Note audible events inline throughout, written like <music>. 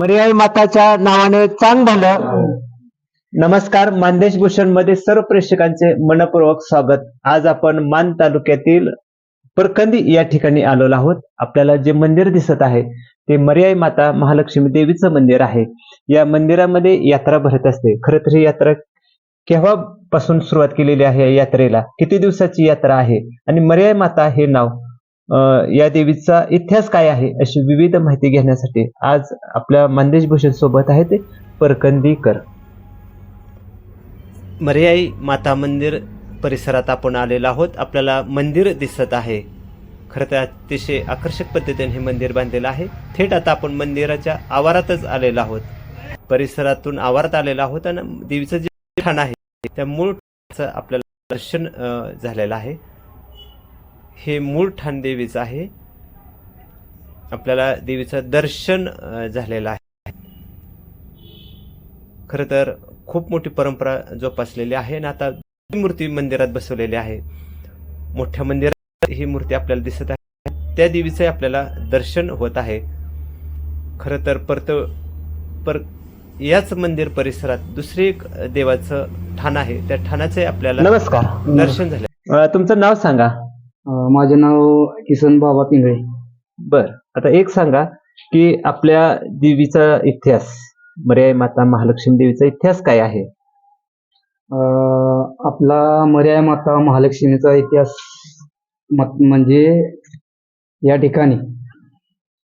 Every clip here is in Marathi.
मर्याई माताच्या नावाने चांग झालं. हो. नमस्कार मानदेश भूषणमध्ये सर्व प्रेक्षकांचे मनपूर्वक स्वागत. आज आपण मान तालुक्यातील परकंदी या ठिकाणी आलेलो आहोत. आपल्याला जे मंदिर दिसत आहे ते मर्याई माता महालक्ष्मी देवीचं मंदिर आहे. या मंदिरामध्ये यात्रा भरत असते. खरं तर ही यात्रा केव्हापासून सुरुवात केलेली आहे या यात्रेला? किती दिवसाची यात्रा आहे? आणि मर्याई माता हे नाव या देवीचा इतिहास काय आहे अशी विविध माहिती घेण्यासाठी आज आपल्या मानदेश भूषण सोबत आहे ते परकंदीकर. मर्याई माता मंदिर परिसरात आपण आलेलो आहोत. आपल्याला मंदिर दिसत आहे. खरं तर अतिशय आकर्षक पद्धतीने हे मंदिर बांधलेलं आहे. थेट आता आपण मंदिराच्या आवारातच आलेलो आहोत. परिसरातून आवारात आलेलो आहोत आणि देवीचं जे ठाण आहे त्या मूळ आपल्याला दर्शन झालेलं आहे. हे मूळ ठाण देवीचं आहे. आपल्याला देवीचं दर्शन झालेलं आहे. खरं तर खूप मोठी परंपरा जोपासलेली आहे आणि आता मूर्ती मंदिरात बसवलेली आहे. मोठ्या मंदिरात ही मूर्ती आपल्याला दिसत आहे. त्या देवीचे आपल्याला दर्शन होत आहे. खरं तर परत पर याच मंदिर परिसरात दुसरे एक देवाचं ठाण आहे. त्या ठाणाचे आपल्याला नमस्कार. दर्शन झाले. तुमचं नाव सांगा. अं, माझे नाव किसन बाबा पिंगळे. बर. आता एक सांगा की आपल्या देवीचा इतिहास मर्याय माता महालक्ष्मी देवीचा इतिहास काय आहे? अं, आपला मर्याय माता महालक्ष्मीचा इतिहास मत- म्हणजे या ठिकाणी.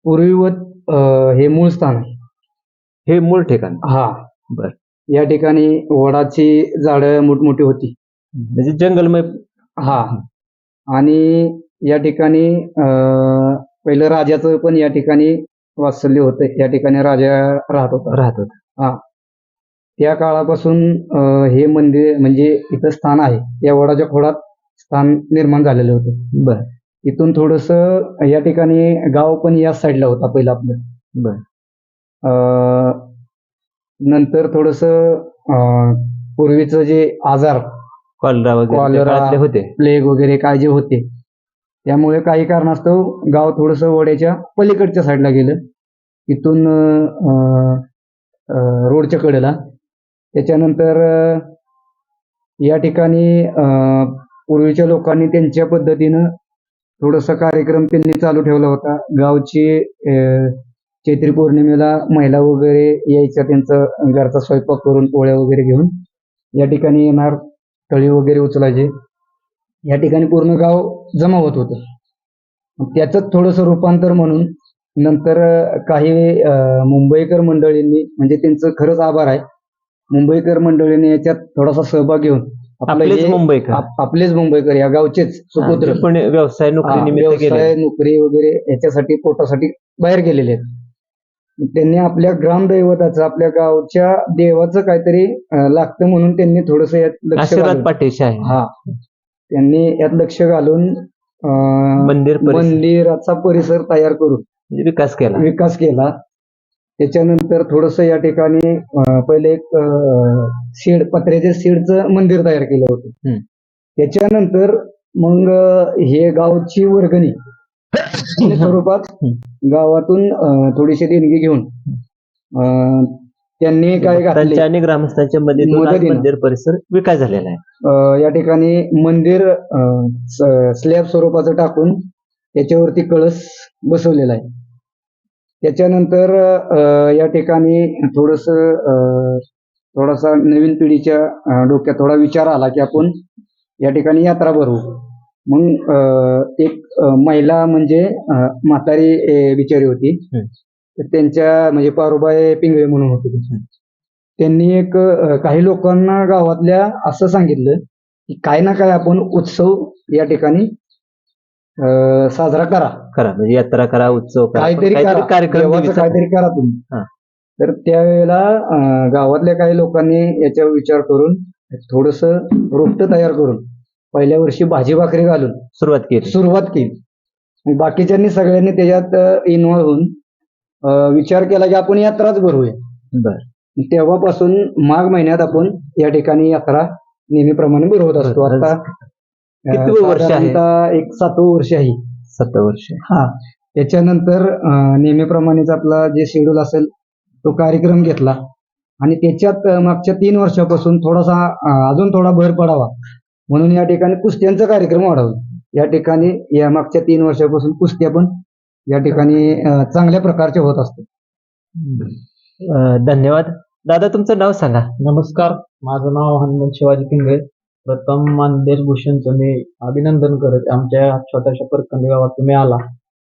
पूर्वीवत अं, हे मूळ स्थान आहे. हे मूळ ठिकाण? हा. बर. या ठिकाणी वडाची झाडं मोठमोठी होती. म्हणजे जंगलमय हा. आणि या ठिकाणी पहिलं राजाचं पण या ठिकाणी वात्सल्य होतं. या ठिकाणी राजा राहत होता. राहत होत. त्या काळापासून हे मंदिर म्हणजे इथं स्थान आहे. या वडाच्या खोडात स्थान निर्माण झालेलं होतं. बर. इथून थोडस या ठिकाणी गाव पण या साईडला होता पहिलं आपलं. बर. नंतर थोडस पूर्वीचं जे आजार कॉलरा वगैरे कॉलरा. काळातले होते. प्लेग वगैरे काय जे होते. त्यामुळे काही कारणास्तव गाव थोडस वड्याच्या पलीकडच्या साईडला गेलं. अं, अं, रोडच्या कडेला. त्याच्यानंतर अं, या ठिकाणी अं, पूर्वीच्या लोकांनी त्यांच्या पद्धतीनं थोडासा कार्यक्रम त्यांनी चालू ठेवला होता. गावची अं, चैत्री पौर्णिमेला महिला वगैरे यायच्या त्यांचा घरचा स्वयंपाक करून पोळ्या वगैरे घेऊन. या ठिकाणी येणार तळी वगैरे उचलायचे. या ठिकाणी पूर्ण गाव जमा होत होतं. त्याचंच थोडंसं रूपांतर म्हणून नंतर काही मुंबईकर मंडळींनी म्हणजे त्यांचं खरंच आभार आहे. मुंबईकर मंडळींनी याच्यात थोडासा सहभाग घेऊन आपलं आपलेच मुंबईकर. आप- आपलेच मुंबईकर या गावचेच सुपुत्र. पण व्यवसाय नोकरी व्यवसाय नोकरी वगैरे याच्यासाठी पोटासाठी बाहेर गेलेले आहेत. त्यांनी आपल्या ग्रामदैवताचं आपल्या गावच्या देवाचं काहीतरी अं, लागतं म्हणून त्यांनी थोडस यात लक्ष आशीर्वाद घालून पाठीशी आहे. हा. त्यांनी यात लक्ष घालून अं, मंदिर परिसर. मंदिराचा परिसर तयार करून म्हणजे विकास केला. विकास केला. त्याच्यानंतर थोडस या ठिकाणी अं, पहिले एक शेड पत्र्याच्या शेडचं मंदिर तयार केलं होतं. हम्म. त्याच्यानंतर मग अं, हे गावची वर्गणी <laughs> स्वरूपात गावातून थोडीशी देणगी घेऊन त्यांनी काय घातले? आणि ग्रामस्थांच्या. मंदिर परिसर विकास झालेला आहे. या ठिकाणी मंदिर स्लॅब स्वरूपाचं टाकून त्याच्यावरती कळस बसवलेला आहे. त्याच्यानंतर या ठिकाणी थोडस थोडासा नवीन पिढीच्या डोक्यात थोडा विचार आला की आपण या ठिकाणी यात्रा भरवू. मग एक महिला म्हणजे म्हातारी अं, बिचारी होती. तर त्यांच्या म्हणजे पारुबाई पिंगळे म्हणून होते त्यांनी एक काही लोकांना गावातल्या असं सांगितलं की काय ना काय आपण उत्सव या ठिकाणी साजरा करा. करा म्हणजे यात्रा करा उत्सव काहीतरी काहीतरी करा. तुम्ही. तर त्यावेळेला गावातल्या काही लोकांनी याच्यावर विचार करून थोडस रोपट तयार करून पहिल्या वर्षी भाजी भाकरी घालून सुरुवात केली. सुरुवात केली. बाकीच्यांनी सगळ्यांनी त्याच्यात इन्व्हॉल्व होऊन विचार केला की आपण यात्राच भरूया बर. तेव्हापासून माघ महिन्यात आपण या ठिकाणी यात्रा नेहमीप्रमाणे भरवत असतो. आता वर्ष? साधारणतः एक सातवं वर्ष आहे. सत्तर वर्ष हा. त्याच्यानंतर नेहमीप्रमाणेच आपला जे शेड्यूल असेल तो कार्यक्रम घेतला. आणि त्याच्यात मागच्या तीन वर्षापासून थोडासा अजून थोडा भर पडावा. म्हणून या ठिकाणी कुस्त्यांचा कार्यक्रम वाढवला. या ठिकाणी या मागच्या तीन वर्षापासून कुस्त्या पण या ठिकाणी चांगल्या प्रकारच्या होत असतात. अं, धन्यवाद. दादा तुमचं नाव सांगा. नमस्कार. माझं नाव हनुमंत शिवाजी पिंगळे. प्रथम मानदेश भूषणचं मी अभिनंदन करत आमच्या छोट्याशा परकंदी गावात तुम्ही आला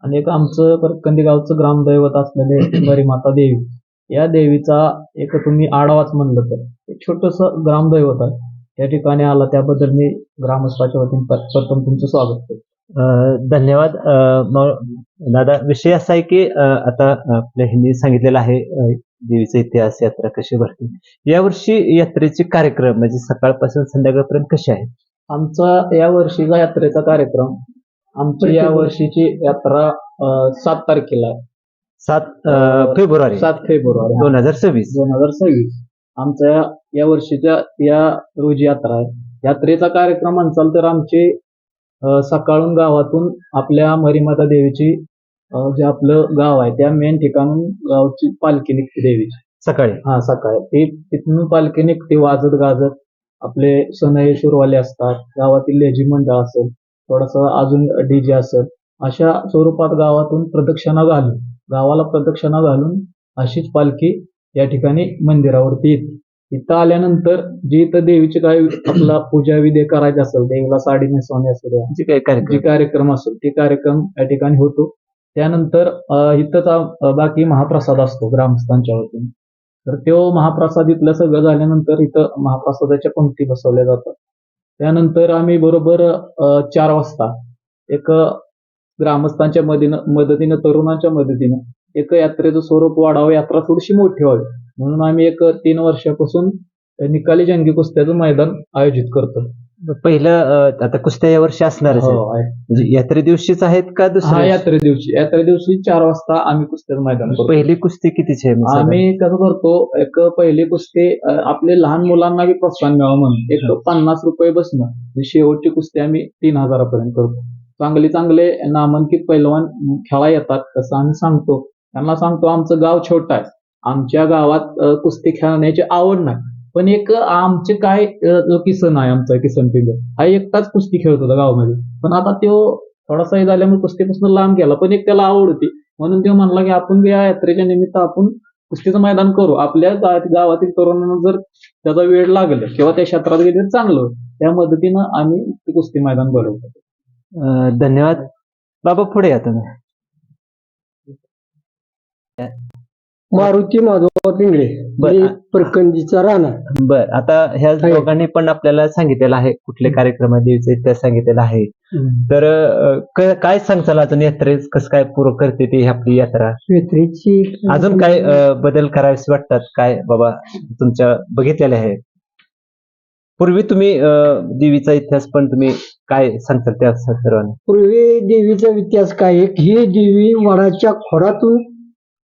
आणि एक आमचं परकंदी गावचं ग्रामदैवत असलेले मरीमाता देवी. या देवीचा एक तुम्ही आढावाच म्हणलं तर एक छोटस ग्रामदैवत आहे. या ठिकाणी आला त्याबद्दल मी ग्रामस्थाच्या वतीने प्रथम तुमचं स्वागत करतो. धन्यवाद. दादा विषय असा आहे की आता आपल्या ह्यांनी सांगितलेलं आहे देवीचा इतिहास यात्रा कशी भरते यावर्षी यात्रेचे कार्यक्रम म्हणजे सकाळपासून संध्याकाळपर्यंत कसे आहेत? आमचा या वर्षीचा यात्रेचा कार्यक्रम आमची या वर्षीची यात्रा सात तारखेला आहे. सात फेब्रुवारी. सात फेब्रुवारी दोन हजार सव्वीस. दोन हजार सव्वीस. आमच्या या- वर्षीच्या या रोजी यात्रा. आहे यात्रेचा कार्यक्रम म्हणसाल तर आमचे सकाळून गावातून आपल्या मरीमाता देवीची जे आपलं गाव आहे त्या मेन ठिकाणून गावची पालखी निघते देवीची. सकाळी? हा सकाळी. ती तिथून पालखी निघते वाजत गाजत. आपले सनई सुरवाले असतात गावातील लेझी मंडळ असेल थोडंसं अजून डीजे असेल अशा स्वरूपात गावातून प्रदक्षिणा घालून गावाला प्रदक्षिणा घालून अशीच पालखी या ठिकाणी मंदिरावरती येते. इथं आल्यानंतर जी इथं देवीची काय आपला पूजा विधी करायची असेल देवीला साडी नेसवणे असेल जे काही जे कार्यक्रम कार्यक्रम असेल ते कार्यक्रम या ठिकाणी होतो. त्यानंतर अं, इथंच आ- बाकी महाप्रसाद असतो ग्रामस्थांच्या वतीने. तर तो महाप्रसाद इथलं सगळं झाल्यानंतर इथं महाप्रसादाच्या पंक्ती बसवल्या जातात. त्यानंतर आम्ही बरोबर अं, चार वाजता एक अं, ग्रामस्थांच्या मदतीनं मदतीनं तरुणांच्या मदतीनं एक यात्रेचं स्वरूप वाढावं यात्रा थोडीशी मोठी व्हावी. म्हणून आम्ही एक तीन वर्षापासून निकाली जंगी कुस्त्याचं मैदान आयोजित करतो पहिलं आता कुस्त्या यावर्षी असणारच आहे. हो. म्हणजे यात्रे दिवशीच आहेत का दुसऱ्या यात्रे दिवशी. यात्रे दिवशी चार वाजता आम्ही कुस्त्याचं मैदान पहिली कुस्ती कितीची आहे? आम्ही कसं करतो एक पहिली कुस्ती आपले लहान मुलांना बी प्रोत्साहन मिळावं म्हणून. एक पन्नास रुपये बसणं. शेवटची कुस्ती आम्ही तीन हजारापर्यंत करतो. चांगले चांगले नामांकित पैलवान खेळा येतात तसं आम्ही सांगतो. त्यांना सांगतो आमचं गाव छोटं आहे. आमच्या गावात कुस्ती खेळण्याची आवड नाही. पण एक आमचे काय जो किसन आहे आमचा किसन पिल्ले हा एकटाच कुस्ती खेळत होता गावामध्ये. पण आता तो थोडासा झाल्यामुळे कुस्तीपासून लांब गेला. पण एक त्याला आवड होती. म्हणून तो म्हणला की आपण या यात्रेच्या निमित्त आपण कुस्तीचं मैदान करू. आपल्या गावातील तरुणांना जर त्याचा वेळ लागला किंवा त्या क्षेत्रात गेले तर चांगलं त्या मदतीनं आम्ही ते कुस्ती मैदान बनवतो अं, धन्यवाद. बाबा पुढे या तुम्ही. मारुती माधव पिंगळे बरं. मी परकंदीचा राणा. बर. आता ह्या आहे. दोघांनी पण आपल्याला सांगितलेलं आहे कुठले कार्यक्रम आहे देवीचा इतिहास सांगितलेला आहे. तर अं, क- काय सांगताल अजून यात्रेस कसं काय पूर्ण करते ती आपली यात्रा? श्वेत्रेची अजून काय अं, बदल करावेसे वाटतात? काय बाबा तुमच्या बघितलेले आहे? पूर्वी तुम्ही अं, देवीचा इतिहास पण तुम्ही काय सांगताल त्या सर्वांना? पूर्वी देवीचा इतिहास काय? आहे ही देवी वडाच्या खोडातून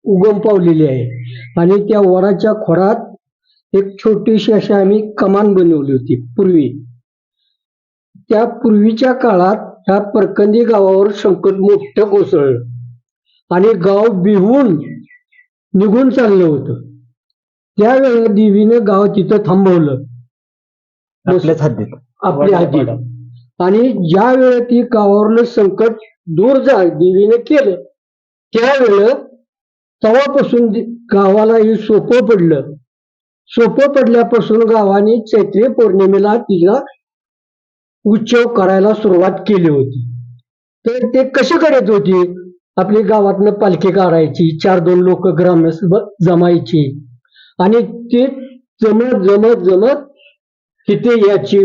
उगम पावलेली आहे. आणि त्या वडाच्या खोडात एक छोटीशी अशी आम्ही कमान बनवली होती पूर्वी. त्या पूर्वीच्या काळात ह्या परकंदी गावावर संकट मोठं कोसळलं. आणि गाव बिहून निघून चाललं होतं. त्यावेळेला देवीनं गाव तिथं थांबवलं. आपल्याच हद्दीत आपल्या हाती आणि ज्या वेळेला ती गावावरलं संकट दूर जा देवीने केलं त्यावेळेला तेव्हापासून गावालाही गावाला सोपं पडलं. सोपं पडल्यापासून गावाने चैत्री पौर्णिमेला तिला उच्चव करायला सुरुवात केली होती. तर ते कसे करत होती? आपली गावातनं पालखी काढायची चार दोन लोक ग्रामस्थ जमायची. आणि ते जमत जमत जमत तिथे याची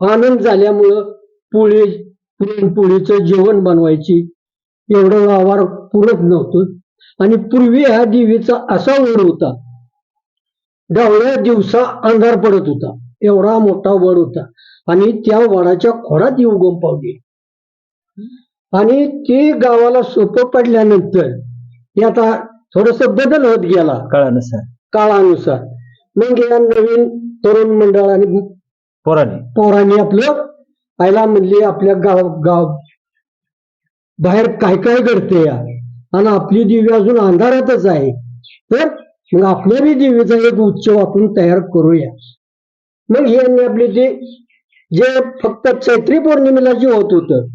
आनंद झाल्यामुळं पोळी पुरणपोळीचं जेवण बनवायची. एवढं वावर पुरत नव्हतं. आणि पूर्वी ह्या देवीचा असा वड होता. डावळ्या दिवसा अंधार पडत होता. एवढा मोठा वड होता. आणि त्या वडाच्या खोडात उगम पावली आणि ते गावाला सोपं पडल्यानंतर ते आता थोडस बदल होत गेला. काळानुसार. काळानुसार. मग या नवीन तरुण मंडळ आणि पोराने. पोरांनी आपलं आयला म्हणली आपल्या गाव गाव बाहेर काय काय घडते या? आणि आपली देवी अजून अंधारातच आहे. तर मग आपल्या बी देवीचा एक उत्सव आपण तयार करूया. मग हे यांनी आपली ते जे फक्त चैत्री पौर्णिमेला जे होत होतं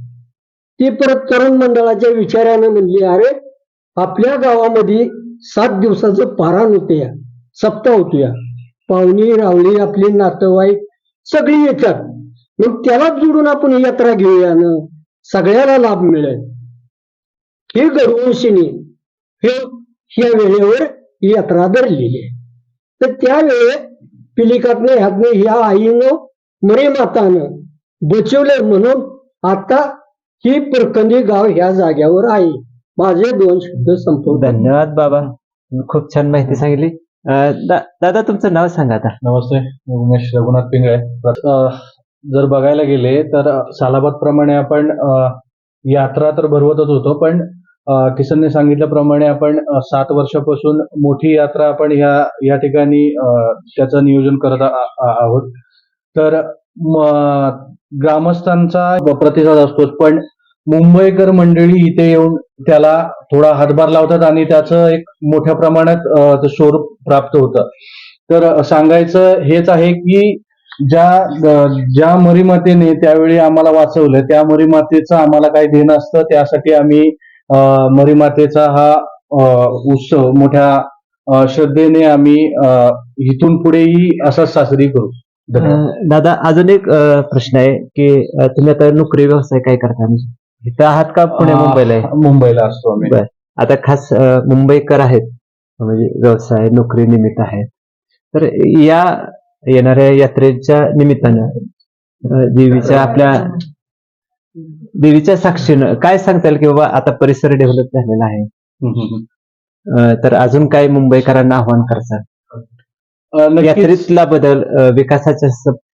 ती परत तरुण मंडळाच्या विचारानं म्हणली अरे आपल्या गावामध्ये सात दिवसाचं पारायण होते या सप्ताह होतो या पाहुणी रावळी आपली नातेवाईक सगळी येतात. मग त्यालाच जोडून आपण यात्रा घेऊया ना सगळ्याला लाभ मिळेल. ही गडवंशिनी हे ह्या वेळेवर ही यात्रा धरलेली आहे. तर त्यावेळे पिलिकातनं ह्यातनं ह्या आईनं मरे मातानं बचवलंय म्हणून आता ही परकंदी गाव ह्या जाग्यावर आहे. माझे दोन शब्द संपवतो. धन्यवाद बाबा. खूप छान माहिती सांगितली. दा- दादा तुमचं नाव सांगा आता. नमस्ते. मी उमेश रघुनाथ पिंगळे. जर बघायला गेले तर सालाबाद प्रमाणे आपण अ, यात्रा तर भरवतच होतो पण किसनने सांगितल्याप्रमाणे आपण सात वर्षापासून मोठी यात्रा आपण ह्या या ठिकाणी त्याचं नियोजन करत आहोत. तर ग्रामस्थांचा प्रतिसाद असतोच पण मुंबईकर मंडळी इथे येऊन त्याला थोडा हातभार लावतात आणि त्याचं एक मोठ्या प्रमाणात ते स्वरूप प्राप्त होतं. तर सांगायचं हेच आहे की ज्या ज्या मरीमातेने त्यावेळी आम्हाला वाचवलं त्या मरीमातेचं आम्हाला काही देणं असतं त्यासाठी आम्ही मरीमातेचा हा उत्सव मोठ्या श्रद्धेने आम्ही इथून पुढेही असाच साजरी करू. दादा अजून एक प्रश्न आहे की तुम्ही आता नोकरी व्यवसाय काय करता? म्हणजे इथं आहात का पुणे मुंबईला आहे? मुंबईला असतो आम्ही. आता खास मुंबईकर आहेत म्हणजे व्यवसाय नोकरी निमित्त आहेत. तर या येणाऱ्या यात्रेच्या निमित्तानं देवीच्या आपल्या देवीच्या साक्षीनं काय सांगता येईल की बाबा आता परिसर डेव्हलप झालेला आहे? तर अजून काय मुंबईकरांना आव्हान करतात यात्रेतला बदल विकासाच्या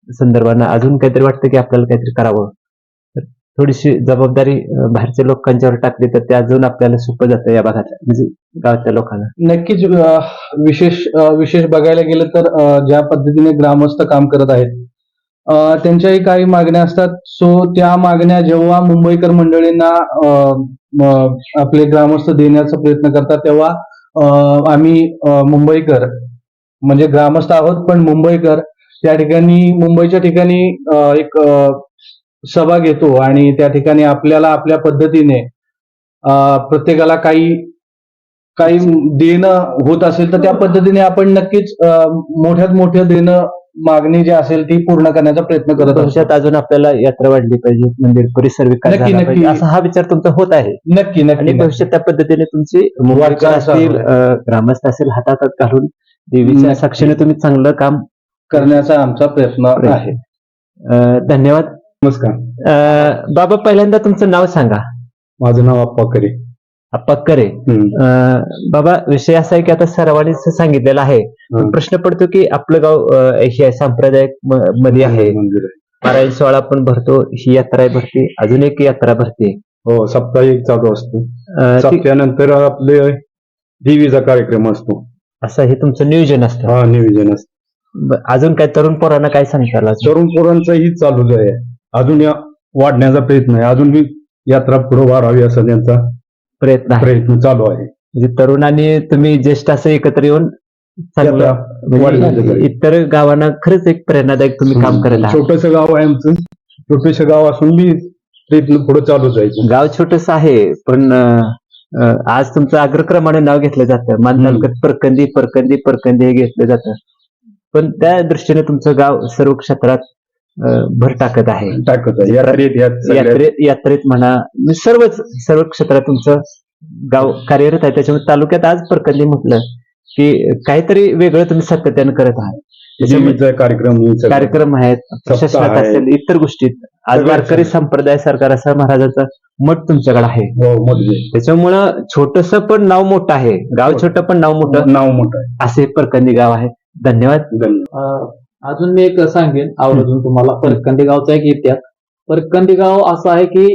संदर्भानं अजून काहीतरी वाटतं की आपल्याला काहीतरी करावं? थोडीशी जबाबदारी बाहेरच्या लोकांच्यावर टाकली तर ते अजून आपल्याला सोपं जातं या भागातल्या म्हणजे गावातल्या लोकांना. नक्कीच विशेष विशेष बघायला गेलं तर ज्या पद्धतीने ग्रामस्थ काम करत आहेत त्यांच्याही काही मागण्या असतात. सो त्या मागण्या जेव्हा मुंबईकर मंडळींना आपले ग्रामस्थ देण्याचा प्रयत्न करतात तेव्हा आम्ही मुंबईकर म्हणजे ग्रामस्थ आहोत पण मुंबईकर त्या ठिकाणी मुंबईच्या ठिकाणी एक सभा घेतो आणि त्या ठिकाणी आपल्याला आपल्या पद्धतीने प्रत्येकाला काही काही देणं होत असेल तर त्या पद्धतीने आपण नक्कीच मोठ्यात मोठं देणं मागणी जी असेल ती पूर्ण करण्याचा प्रयत्न करत भविष्यात अजून आपल्याला यात्रा वाढली पाहिजे मंदिर परिसर विकास नक्की, झाला नक्की. पाहिजे असा हा विचार तुमचा होत आहे? नक्की आणि नक्की. भविष्यात त्या पद्धतीने तुमची वाटचाल असतील अं, ग्रामस्थ असेल हातात हात घालून देवीच्या नक्की. साक्षीने तुम्ही चांगलं काम करण्याचा आमचा प्रयत्न प्रयत्न. आहे. अं, धन्यवाद. नमस्कार. अं, बाबा पहिल्यांदा तुमचं नाव सांगा. माझं नाव अप्पा करे. आप्पा करे अं, बाबा विषय असा आहे की आता सर्वांनीच सांगितलेला आहे. हं. प्रश्न पडतो की आपलं गाव हे सांप्रदायिकमध्ये आहे. मंदिर आहे. पारायण सोहळा पण भरतो ही यात्रा भरते अजून एक यात्रा भरते. हो साप्ताहिक चालू असतो. अं, ती- सप्त्यानंतर आपले देवीचा कार्यक्रम असतो. असं हे तुमचं नियोजन असतं. हा नियोजन असतं. अजून काय तरुण पोरांना काय सांगता? तरुण पोरांचाही चालूच आहे. अजून वाढण्याचा प्रयत्न आहे. अजून यात्रा पुढे वाढावी असा त्यांचा प्रयत्न आहे. प्रयत्न चालू आहे. म्हणजे तरुण आणि तुम्ही ज्येष्ठ असं एकत्र येऊन चांगलं म्हणजे. इतर गावांना खरंच एक प्रेरणादायक तुम्ही काम करत आहात. छोटस गाव आहे आमचं. छोटस गाव असून बी प्रयत्न पुढे चालूच आहे गाव छोटस आहे पण अं, अं, आज तुमचं अग्रक्रमाने नाव घेतलं जातं. मान हम्म. तालुक्यात परकंदी परकंदी परकंदी हे घेतलं जातं. पण त्या दृष्टीने तुमचं गाव सर्व क्षेत्रात भर टाकत आहे. टाकत आहे. यात्रेत यात्रेत यात्रेत म्हणा म्हणजे सर्वच सर्व क्षेत्रात तुमचं गाव कार्यरत आहे. त्याच्यामुळे तालुक्यात आज परकंदी म्हटलं की काहीतरी वेगळं तुम्ही सातत्यानं करत आहात. कार्यक्रम हे. कार्यक्रम आहेत प्रशासनात. असेल इतर गोष्टीत आज वारकरी. संप्रदाय सरकार असा महाराजाचा मठ तुमच्याकडे आहे. हो त्याच्यामुळं छोटस पण नाव मोठं आहे. गाव छोटं पण नाव मोठं नाव मोठं आहे. असे परकंदी गाव आहे. धन्यवाद. धन्यवाद. अजून मी एक सांगेन आवर्जून तुम्हाला. परकंदी गावचा एक इतिहास. परकंदी गाव असं आहे की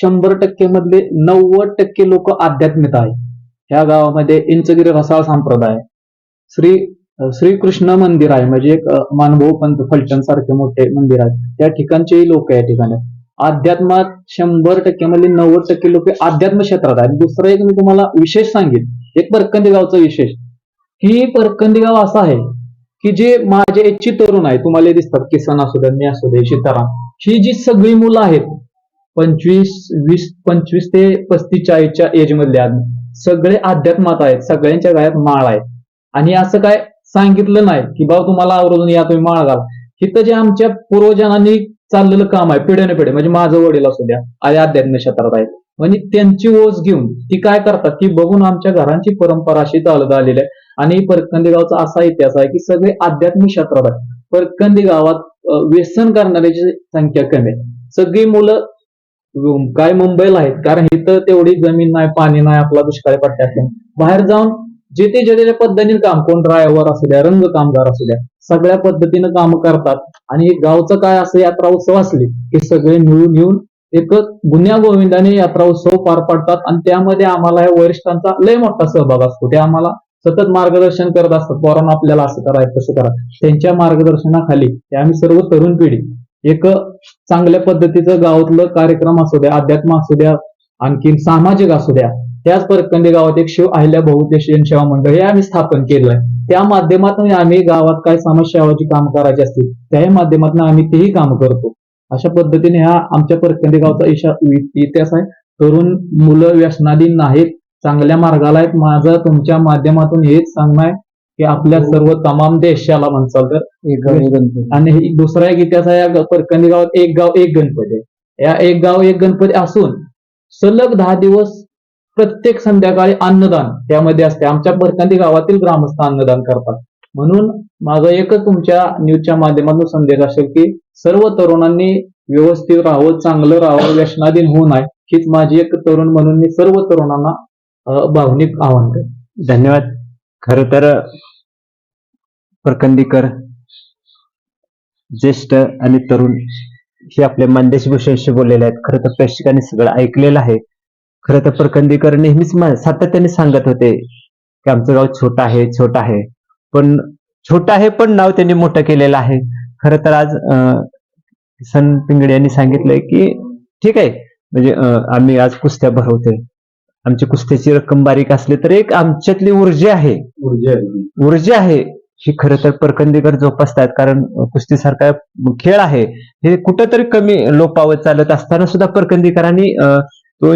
शंभर टक्के मधले नव्वद टक्के लोक आध्यात्मिक आहे ह्या गावामध्ये इंचगिरी रसाळ संप्रदाय. श्री श्रीकृष्ण मंदिर आहे. म्हणजे एक मानभाऊ पंत फलटण सारखे मोठे मंदिर आहे त्या ठिकाणचेही लोक या ठिकाणी अध्यात्मात शंभर टक्के मधले नव्वद टक्के लोक अध्यात्म क्षेत्रात आहेत. दुसरं एक मी तुम्हाला विशेष सांगेन. एक परकंदी गावचा विशेष. की परकंदी गाव असं आहे की जे माझे एजची तरुण आहे तुम्हाला हे दिसतात किसन असू द्या मी असू दे सीताराम ही जी सगळी मुलं आहेत पंचवीस वीस पंचवीस ते पस्तीस चाळीसच्या एज मधले सगळे अध्यात्मात आहेत सगळ्यांच्या गळ्यात माळ आहे. आणि असं काय सांगितलं नाही की बाबा तुम्हाला आवरून या तुम्ही माळ घाल. हिथं जे आमच्या पूर्वजांनी चाललेलं काम आहे पिढ्याने पिढे म्हणजे माझं वडील असू द्या आणि अध्यात्म क्षेत्रात आहे म्हणजे त्यांची ओझ घेऊन ती काय करतात की बघून आमच्या घरांची परंपरा अशी चालत आलेली आहे. आणि परकंदी गावचा असा इतिहास आहे की सगळे आध्यात्मिक क्षेत्रात आहे परकंदी गावात व्यसन करणाऱ्याची संख्या कमी आहे. सगळी मुलं काय मुंबईला आहेत कारण इथं तेवढी जमीन नाही पाणी नाही आपला दुष्काळी पट्ट्यात बाहेर जाऊन जेथे ते पद्धतीने काम कोण ड्रायव्हर असू द्या रंग कामगार असू द्या सगळ्या पद्धतीनं काम करतात. आणि गावचं काय असं यात्रा उत्सव असले की सगळे मिळून येऊन एक गुन्ह्या गोविंदाने यात्रा उत्सव पार पाडतात. आणि त्यामध्ये आम्हाला या वरिष्ठांचा लय मोठा सहभाग असतो. ते आम्हाला सतत मार्गदर्शन करत असतात. पोरांना आपल्याला असं करा तसं करा. त्यांच्या मार्गदर्शनाखाली ते आम्ही सर्व तरुण पिढी एक चांगल्या पद्धतीचं गावातलं कार्यक्रम असू द्या अध्यात्म असू द्या आणखी सामाजिक असू द्या त्याच परकंदी गावात एक शिव अहिल्या बहुउद्देशीय सेवा मंडळ हे आम्ही स्थापन केलंय त्या माध्यमातून आम्ही गावात काय समाजसेवाची काम करायची असतील त्याही माध्यमातून आम्ही तेही काम करतो. अशा पद्धतीने हा आमच्या परकंदी गावचा इशा- इतिहास आहे. तरुण मुलं व्यसनाधीन नाहीत. चांगल्या मार्गाला आहेत. माझं तुमच्या माध्यमातून हेच सांगणं आहे की आपल्या सर्व तमाम देशाला म्हणसाल तर. आणि हे दुसरा एक इतिहास आहे या परकंदी गावात एक गाव एक गणपती. आहे या एक गाव एक गणपती असून सलग दहा दिवस प्रत्येक संध्याकाळी अन्नदान त्यामध्ये असते. आमच्या परकंदी गावातील ग्रामस्थ अन्नदान करतात. म्हणून माझा एकच तुमच्या न्यूजच्या माध्यमातून संदेश असेल की सर्व तरुणांनी व्यवस्थित राहावं चांगलं राहावं व्यसनाधीन होऊ नये. हीच माझी एक तरुण म्हणून मी सर्व तरुणांना भावनिक आव्हान. धन्यवाद. खर तर प्रकंदीकर ज्येष्ठ आणि तरुण हे आपले मानदेश भूषणशी बोललेले आहेत. खरं तर प्रेक्षकांनी सगळं ऐकलेलं आहे. खरं तर प्रकंदीकर नेहमीच सातत्याने सांगत होते की आमचं गाव छोटं आहे छोटं आहे. पण छोटं आहे पण नाव त्यांनी मोठं केलेलं आहे. खरं तर आज किसन पिंगडे यांनी सांगितलंय की ठीक आहे. म्हणजे आम्ही आज कुस्त्या भरवतोय. आमची कुस्त्याची रक्कम बारीक असली तर एक आमच्यातली ऊर्जा आहे. ऊर्जा आहे. ऊर्जा आहे. ही खरं तर परकंदीकर जोपासतात कारण कुस्तीसारखा खेळ आहे. हे कुठंतरी कमी लोपावत चालत असताना सुद्धा परकंदीकरांनी तो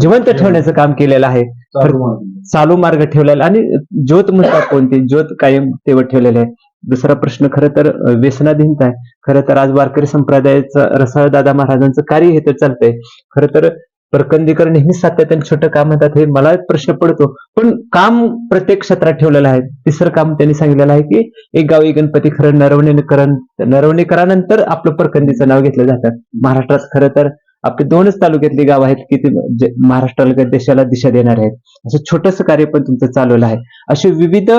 जिवंत ठेवण्याचं काम केलेलं आहे. चालू मार्ग. चालू मार्ग ठेवलेला आणि ज्योत म्हणतात कोणती? ज्योत कायम तेवढ ठेवलेले आहे. दुसरा प्रश्न खरं तर व्यसनाधीनता आहे. खरं तर आज वारकरी संप्रदायाचं रसाळ दादा महाराजांचं कार्य हे तर चालतंय. खरं तर परकंदीकर नेहमी सातत्याने छोटं काम म्हणतात हे मला प्रश्न पडतो. पण काम प्रत्येक क्षेत्रात ठेवलेलं आहे. तिसरं काम त्यांनी सांगितलेलं आहे की एक गावी गणपती खरं नरवणेकरण नरवणेकरानंतर आपलं परकंदीचं नाव घेतलं जातं. महाराष्ट्रात खरं तर आपली दोनच तालुक्यातली गाव आहेत की ते महाराष्ट्राला देशाला दिशा देणार आहेत. असं छोटंसं कार्य पण तुमचं चालवलं आहे. असे विविध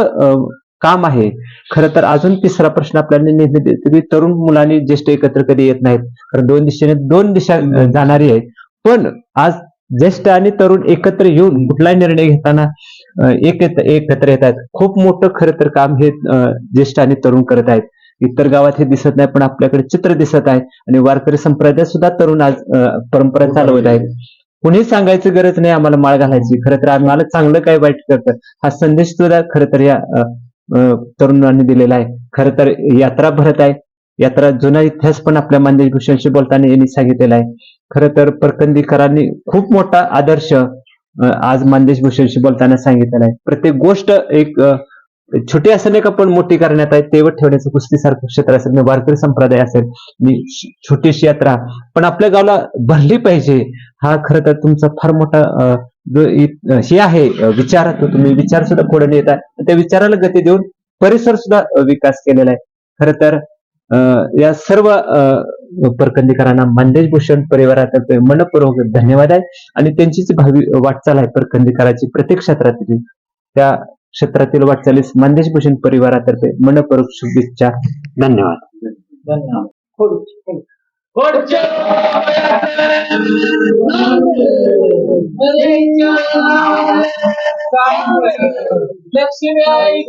काम आहे. खरं तर अजून तिसरा प्रश्न आपल्याला तरुण मुलांनी ज्येष्ठ एकत्र कधी येत नाहीत? कारण दोन दिशेने दोन दिशा जाणारी आहेत. पण आज ज्येष्ठ आणि तरुण एकत्र येऊन कुठलाही निर्णय घेताना एकत्र एकत्र येत आहेत. खूप मोठं खरं तर काम हे ज्येष्ठ आणि तरुण करत आहेत. इतर गावात हे दिसत नाही पण आपल्याकडे चित्र दिसत आहे. आणि वारकरी संप्रदाय सुद्धा तरुण आज परंपरा चालवत आहेत. कुणी सांगायची गरज नाही आम्हाला माळ घालायची. खरं तर आम्हाला चांगलं काय वाईट करतं? हा संदेश सुद्धा खरं तर या तरुणांनी दिलेला आहे. खरं तर यात्रा भरत आहे. यात्रा जुना इतिहास पण आपल्या मानदेश भूषणशी बोलताना यांनी सांगितलेला आहे. खर तर परकंदीकरांनी खूप मोठा आदर्श आज मानदेश भूषणशी बोलताना सांगितलेला आहे. प्रत्येक गोष्ट एक छोटी असेल नाही का पण मोठी करण्यात आहे तेवट ठेवण्याचं कुस्तीसारखं क्षेत्र असेल वारकरी संप्रदाय असेल मी छोटीशी यात्रा पण आपल्या गावाला भरली पाहिजे हा खरं तर तुमचा फार मोठा जो हे आहे विचार तो तुम्ही विचार सुद्धा पुढे नेत आहे. त्या विचाराला गती देऊन परिसर सुद्धा विकास केलेला आहे. खर तर अं, या सर्व अं, परकंदीकरांना मानदेश भूषण परिवारातर्फे मनपूर्वक धन्यवाद आहे. आणि त्यांचीच भावी वाटचाल आहे परकंदीकराची प्रत्येक क्षेत्रातील. त्या क्षेत्रातील वाटचालीस मानदेश भूषण परिवारातर्फे मनपूर्वक शुभेच्छा. धन्यवाद. धन्यवाद. लक्ष्मी